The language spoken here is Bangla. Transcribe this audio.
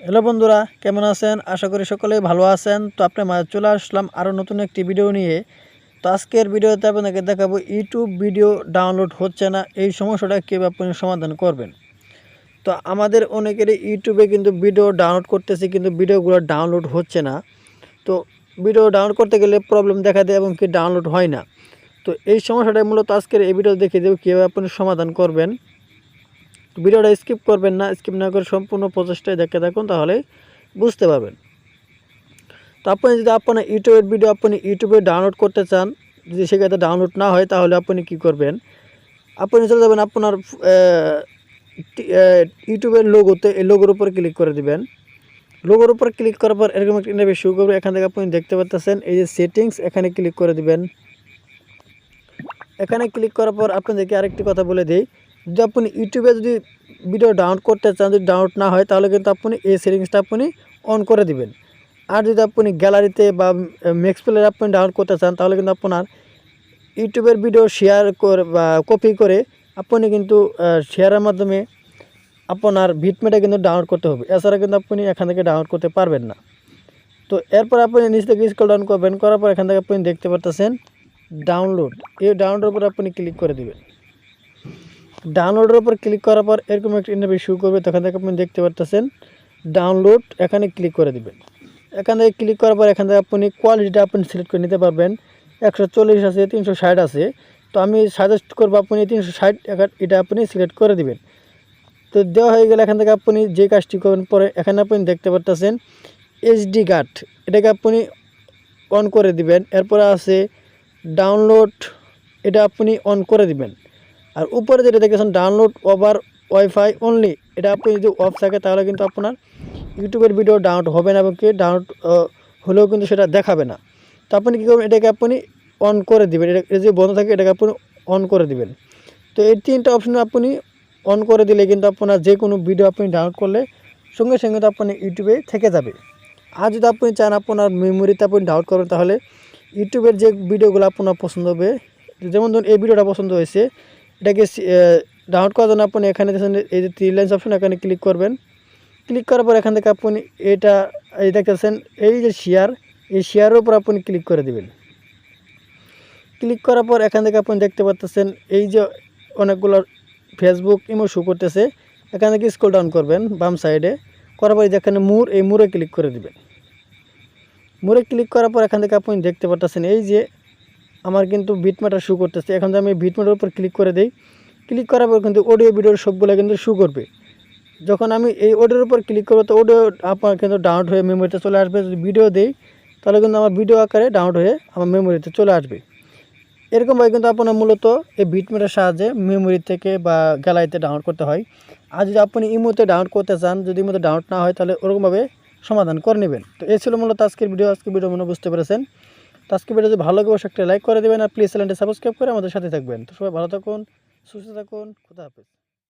হ্যালো বন্ধুরা, কেমন আছেন? আশা করি সকলেই ভালো আছেন। তো আপনার মাঝে চলে আসলাম আরও নতুন একটি ভিডিও নিয়ে। তো আজকের ভিডিওতে আপনাকে দেখাবো ইউটিউব ভিডিও ডাউনলোড হচ্ছে না, এই সমস্যাটা কীভাবে আপনি সমাধান করবেন? তো আমাদের অনেকেরই ইউটিউবে কিন্তু ভিডিও ডাউনলোড করতেছি, কিন্তু ভিডিওগুলো ডাউনলোড হচ্ছে না। তো ভিডিও ডাউনলোড করতে গেলে প্রবলেম দেখা দেয় এবং কি ডাউনলোড হয় না। তো এই সমস্যাটা মূলত আজকের এই ভিডিও দেখে দেবো, কীভাবে আপনি সমাধান করবেন। ভিডিওটা স্কিপ করবেন না, স্কিপ না করে সম্পূর্ণ প্রচেষ্টায় দেখে থাকুন, তাহলে বুঝতে পারবেন। তো আপনি যদি আপনার ইউটিউবের ভিডিও আপনি ইউটিউবে ডাউনলোড করতে চান, যদি সেক্ষেত্রে ডাউনলোড না হয়, তাহলে আপনি কি করবেন? আপনি চলে যাবেন আপনার ইউটিউবের লোগোতে এই লোগোর উপর ক্লিক করে দিবেন। লোগোর উপর ক্লিক করার পর এরকম একটা ইন্টারভিউ শুরু করবে, এখান থেকে আপনি দেখতে পাচ্ছেন এই যে সেটিংস এখানে ক্লিক করে দিবেন। এখানে ক্লিক করার পর আপনাদেরকে আরেকটি কথা বলে দিই যদি আপনি ইউটিউবে যদি ভিডিও ডাউনলোড করতে চান, যদি ডাউনলোড না হয়, তাহলে কিন্তু আপনি এই সেটিংসটা আপনি অন করে দিবেন। আর যদি আপনি গ্যালারিতে বা মেক্স প্লেয়ার আপনি ডাউনলোড করতে চান, তাহলে কিন্তু আপনার ইউটিউবের ভিডিও শেয়ার করে, বা কপি করে আপনি কিন্তু শেয়ারের মাধ্যমে আপনার ভিটমেটা কিন্তু ডাউনলোড করতে হবে। এছাড়া কিন্তু আপনি এখান থেকে ডাউনলোড করতে পারবেন না। তো এরপর আপনি নিচ থেকে স্ক্রল ডাউন করবেন, করার পর এখান থেকে আপনি দেখতে পারতেছেন ডাউনলোড এই ডাউনলোডের উপর আপনি ক্লিক করে দিবেন। ডাউনলোডের উপর ক্লিক করার পর এরকম একটা ইন্টারভিউ শুরু করবে, তখন থেকে আপনি দেখতে পারতেছেন ডাউনলোড এখানে ক্লিক করে দিবেন। এখান থেকে ক্লিক করার পর এখান থেকে আপনি কোয়ালিটিটা আপনি সিলেক্ট করে নিতে পারবেন। একশো চল্লিশ আছে, তিনশো ষাট আছে। তো আমি সাজেস্ট করব আপনি তিনশো ষাট এটা আপনি সিলেক্ট করে দিবেন। তো দেওয়া হয়ে গেলে এখান থেকে আপনি যে কাজটি করবেন, পরে এখানে আপনি দেখতে পারতেছেন এইচডি কার্ড এটাকে আপনি অন করে দিবেন। এরপরে আছে ডাউনলোড এটা আপনি অন করে দিবেন। আর উপরে যেটা দেখেছেন ডাউনলোড ওভার ওয়াইফাই অনলি এটা আপনি যদি অফ থাকে, তাহলে কিন্তু আপনার ইউটিউবের ভিডিও ডাউনলোড হবে না এবং কি ডাউনলোড হলেও কিন্তু সেটা দেখাবে না। তো আপনি কী করবেন, এটাকে আপনি অন করে দিবেন। এটা যদি বন্ধ থাকে, এটাকে আপনি অন করে দিবেন। তো এই তিনটা অপশন আপনি অন করে দিলে কিন্তু আপনার যে কোনো ভিডিও আপনি ডাউনলোড করলে সঙ্গে সঙ্গে তো আপনি ইউটিউবে থেকে যাবে। আর যদি আপনি চান আপনার মেমোরিতে আপনি ডাউনলোড করবেন তাহলে ইউটিউবের যে ভিডিওগুলো আপনার পছন্দ হবে, যেমন ধরুন এই ভিডিওটা পছন্দ হয়েছে এটাকে ডাউনলোড করার জন্য আপনি এখানে এই যে থ্রি লাইন্স অপশন এখানে ক্লিক করবেন। ক্লিক করার পর এখান থেকে আপনি এটা, এই দেখতেছেন, এই যে শেয়ার এই শেয়ারের উপর আপনি ক্লিক করে দিবেন। ক্লিক করার পর এখান থেকে আপনি দেখতে পাচ্ছেন এই যে অনেকগুলো ফেসবুক ইমো শো করতেছে, এখান থেকে স্ক্রল ডাউন করবেন বাম সাইডে করার পর যেখানে মুর এই মুরে ক্লিক করে দিবেন। মুরে ক্লিক করার পর এখান থেকে আপনি দেখতে পাচ্ছেন এই যে আমার কিন্তু বিটমাটা শু করতেছে। এখন যদি আমি বিটমাটার উপর ক্লিক করে দিই ক্লিক করার পর কিন্তু অডিও ভিডিওর সবগুলো কিন্তু শু করবে। যখন আমি এই অডিওর উপর ক্লিক করব, তো অডিও আপনার কিন্তু ডাউনলোড হয়ে মেমোরিতে চলে আসবে। যদি ভিডিও দিই, তাহলে কিন্তু আমার ভিডিও আকারে ডাউনলোড হয়ে আমার মেমোরিতে চলে আসবে। এরকমভাবে কিন্তু আপনার মূলত এই বিটমেটের সাহায্যে মেমোরি থেকে বা গ্যালারিতে ডাউনলোড করতে হয়। আর যদি আপনি ইমোতে ডাউনলোড করতে চান, যদি ইমোতে ডাউনলোড না হয়, তাহলে ওরকমভাবে সমাধান করে নেবেন। তো এই ছিল মূলত আজকের ভিডিও আজকের ভিডিও মনে বুঝতে পেরেছেন। তো আজকে ভিডিও যদি ভালো লাগে অবশ্যই একটা লাইক করে দেবেন আর প্লিজ চ্যানেলটি সাবস্ক্রাইব করে আমাদের সাথে থাকবেন। তো সবাই ভালো থাকুন, সুস্থ থাকুন, খুদা হাফেজ।